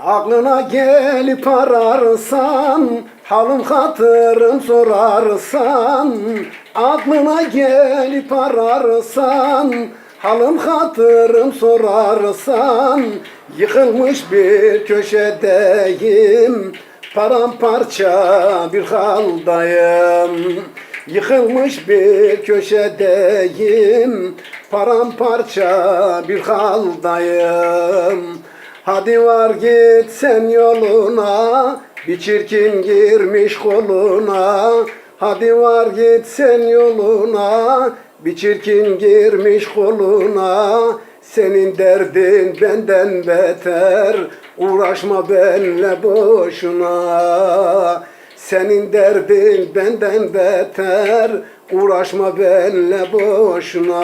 Aklına gelip ararsan Halım hatırım sorarsan Aklına gelip ararsan Halım hatırım sorarsan Yıkılmış bir köşedeyim Paramparça bir haldayım. Yıkılmış bir köşedeyim Paramparça bir haldayım Hadi var git sen yoluna Bir çirkin girmiş koluna. Hadi var git sen yoluna Bir çirkin girmiş koluna. Senin derdin benden beter Uğraşma benle boşuna. Senin derdin benden beter Uğraşma benle boşuna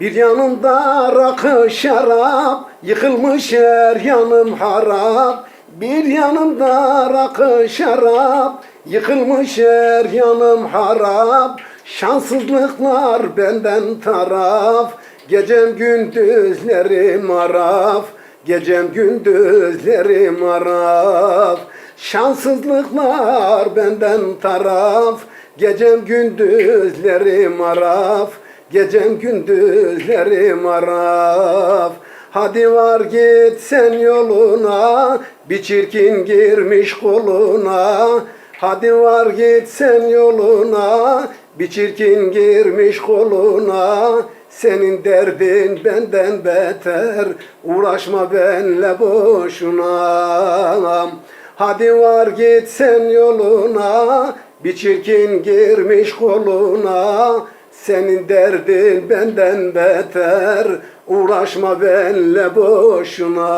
bir yanımda rakı şarap, yıkılmış her yanım harap. Bir yanımda rakı şarap, yıkılmış her yanım harap. Şanssızlıklar benden taraf, gecem gündüzlerim araf. Gecem gündüzlerim araf. Şanssızlıklar benden taraf, gecem gündüzlerim araf. Gecem gündüzlerim araf Hadi var git sen yoluna Bir çirkin girmiş koluna. Hadi var git sen yoluna Bir çirkin girmiş koluna. Senin derdin benden beter Uğraşma benle boşuna. Hadi var git sen yoluna Bir çirkin girmiş koluna senin derdin benden beter. Uğraşma benle boşuna